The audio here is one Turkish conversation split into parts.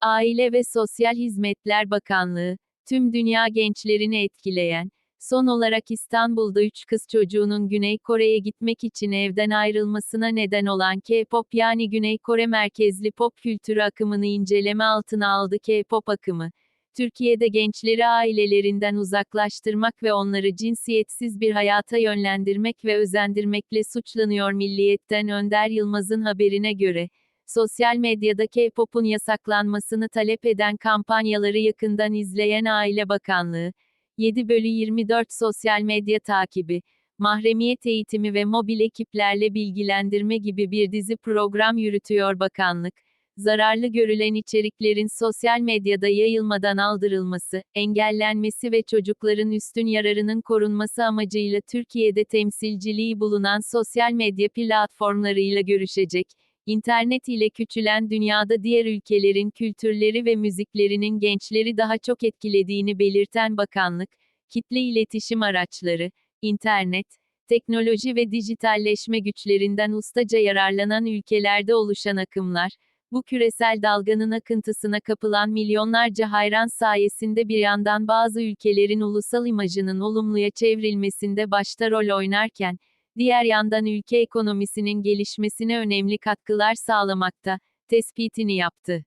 Aile ve Sosyal Hizmetler Bakanlığı, tüm dünya gençlerini etkileyen, son olarak İstanbul'da 3 kız çocuğunun Güney Kore'ye gitmek için evden ayrılmasına neden olan K-pop yani Güney Kore merkezli pop kültürü akımını inceleme altına aldı K-pop akımı. Türkiye'de gençleri ailelerinden uzaklaştırmak ve onları cinsiyetsiz bir hayata yönlendirmek ve özendirmekle suçlanıyor Milliyet'ten Önder Yılmaz'ın haberine göre. Sosyal medyada K-pop'un yasaklanmasını talep eden kampanyaları yakından izleyen Aile Bakanlığı, 7 bölü 24 sosyal medya takibi, mahremiyet eğitimi ve mobil ekiplerle bilgilendirme gibi bir dizi program yürütüyor bakanlık. Zararlı görülen içeriklerin sosyal medyada yayılmadan aldırılması, engellenmesi ve çocukların üstün yararının korunması amacıyla Türkiye'de temsilciliği bulunan sosyal medya platformlarıyla görüşecek. İnternet ile küçülen dünyada diğer ülkelerin kültürleri ve müziklerinin gençleri daha çok etkilediğini belirten bakanlık, kitle iletişim araçları, internet, teknoloji ve dijitalleşme güçlerinden ustaca yararlanan ülkelerde oluşan akımlar, bu küresel dalganın akıntısına kapılan milyonlarca hayran sayesinde bir yandan bazı ülkelerin ulusal imajının olumluya çevrilmesinde başta rol oynarken, diğer yandan ülke ekonomisinin gelişmesine önemli katkılar sağlamakta, tespitini yaptı.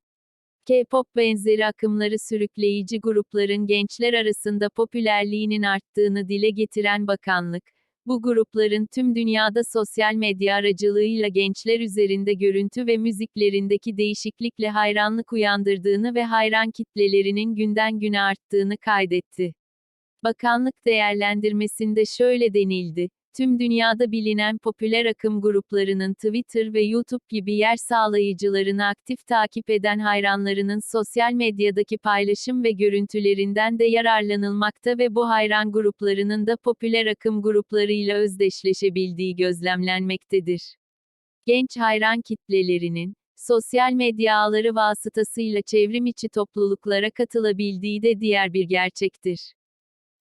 K-pop benzeri akımları sürükleyici grupların gençler arasında popülerliğinin arttığını dile getiren bakanlık, bu grupların tüm dünyada sosyal medya aracılığıyla gençler üzerinde görüntü ve müziklerindeki değişiklikle hayranlık uyandırdığını ve hayran kitlelerinin günden güne arttığını kaydetti. Bakanlık değerlendirmesinde şöyle denildi. Tüm dünyada bilinen popüler akım gruplarının Twitter ve YouTube gibi yer sağlayıcılarını aktif takip eden hayranlarının sosyal medyadaki paylaşım ve görüntülerinden de yararlanılmakta ve bu hayran gruplarının da popüler akım gruplarıyla özdeşleşebildiği gözlemlenmektedir. Genç hayran kitlelerinin, sosyal medya ağları vasıtasıyla çevrim içi topluluklara katılabildiği de diğer bir gerçektir.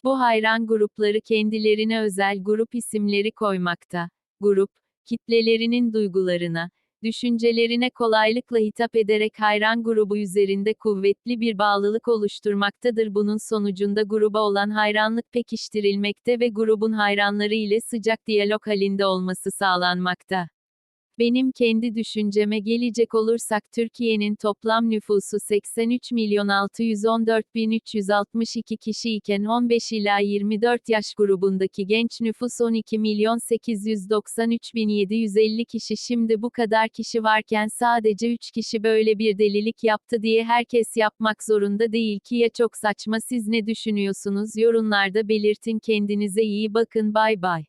Bu hayran grupları kendilerine özel grup isimleri koymakta. Grup, kitlelerinin duygularına, düşüncelerine kolaylıkla hitap ederek hayran grubu üzerinde kuvvetli bir bağlılık oluşturmaktadır. Bunun sonucunda gruba olan hayranlık pekiştirilmekte ve grubun hayranları ile sıcak diyalog halinde olması sağlanmakta. Benim kendi düşünceme gelecek olursak Türkiye'nin toplam nüfusu 83 milyon 614 bin 362 kişi iken 15 ila 24 yaş grubundaki genç nüfus 12 milyon 893 bin 750 kişi. Şimdi bu kadar kişi varken sadece 3 kişi böyle bir delilik yaptı diye herkes yapmak zorunda değil ki. Ya çok saçma siz ne düşünüyorsunuz? Yorumlarda belirtin kendinize iyi bakın bay bay.